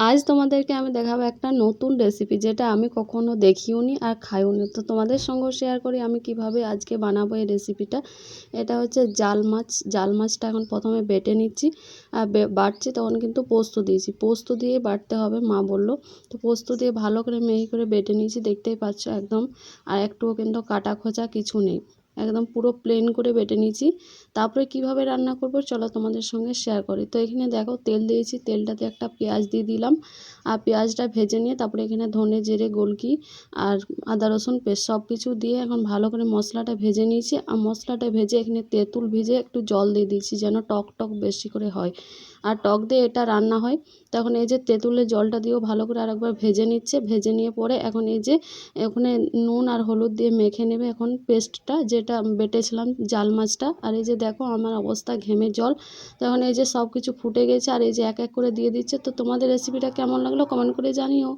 আজ তোমাদেরকে আমি দেখাবো একটা নতুন রেসিপি যেটা আমি কখনো দেখিওনি আর খাইওনি তো তোমাদের সঙ্গেও শেয়ার করি আমি কীভাবে আজকে বানাবো এই রেসিপিটা এটা হচ্ছে জাল মাছ, জাল মাছটা এখন প্রথমে বেটে নিচ্ছি। আর বাটছি তখন কিন্তু পোস্ত দিয়েছি। পোস্ত দিয়ে বাটতে হবে মা বলল। তো পোস্ত দিয়ে ভালো করে মিহি করে বেটে নিয়েছি, দেখতেই পাচ্ছ একদম। আর একটুও কিন্তু কাটা খোঁচা কিছু নেই। একদম পুরো প্লেন করে বেটে নিয়েছি। তারপরে কীভাবে রান্না করব চলো তোমাদের সঙ্গে শেয়ার করি। তো এখানে দেখো তেল দিয়েছি, তেলটাতে একটা পেঁয়াজ দিয়ে দিলাম। আর পেঁয়াজটা ভেজে নিয়ে তারপরে এখানে ধনে জিরে, গোলকি আর আদা রসুন পেস্ট সব কিছু দিয়ে এখন ভালো করে মশলাটা ভেজে নিয়েছি। আর মশলাটা ভেজে এখানে তেঁতুল ভিজে একটু জল দিয়ে দিয়েছি যেন টক টক বেশি করে হয়। আর টক দিয়ে এটা রান্না হয়, তখন এই যে তেঁতুলের জলটা দিয়েও ভালো করে আরেকবার ভেজে নিচ্ছে। ভেজে নিয়ে পরে এখন এই যে ওখানে নুন আর হলুদ দিয়ে মেখে নেবে এখন পেস্টটা যেটা বেটেছিলাম জাল মাছটা। আর এই যে দেখো আমার অবস্থা ঘেমে জল। তখন এই যে সব কিছু ফুটে গেছে আর এই যে এক এক করে দিয়ে দিচ্ছে। তো তোমাদের রেসিপিটা কেমন লাগল কমেন্ট করে জানিও।